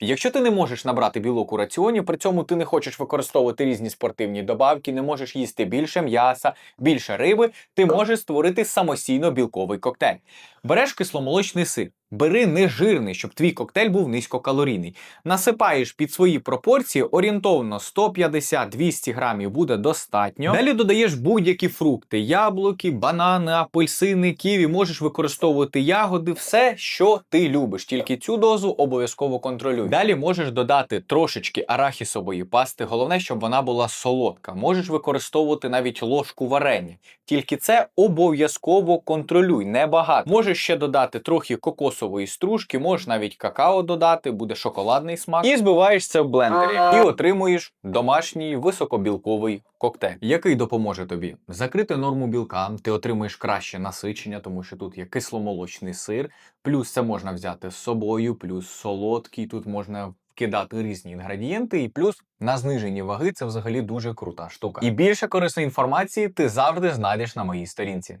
Якщо ти не можеш набрати білок у раціоні, при цьому ти не хочеш використовувати різні спортивні добавки, не можеш їсти більше м'яса, більше риби, ти можеш створити самостійно білковий коктейль. Береш кисломолочний сир, бери нежирний, щоб твій коктейль був низькокалорійний. Насипаєш під свої пропорції орієнтовно 150-200 грамів буде достатньо. Далі додаєш будь-які фрукти: яблуки, банани, апельсини, ківі. Можеш використовувати ягоди, все, що ти любиш. Тільки цю дозу обов'язково контролюй. Далі можеш додати трошечки арахісової пасти. Головне, щоб вона була солодка. Можеш використовувати навіть ложку варення. Тільки це обов'язково контролюй, небагато. Можеш ще додати трохи кокосової стружки, можеш навіть какао додати, буде шоколадний смак. І збиваєш це в блендері. І отримуєш домашній високобілковий коктейль, який допоможе тобі закрити норму білка. Ти отримуєш краще насичення, тому що тут є кисломолочний сир. Плюс це можна взяти з собою, плюс солодкий. Тут можна кидати різні інгредієнти, і плюс на зниженні ваги це взагалі дуже крута штука. І більше корисної інформації ти завжди знайдеш на моїй сторінці.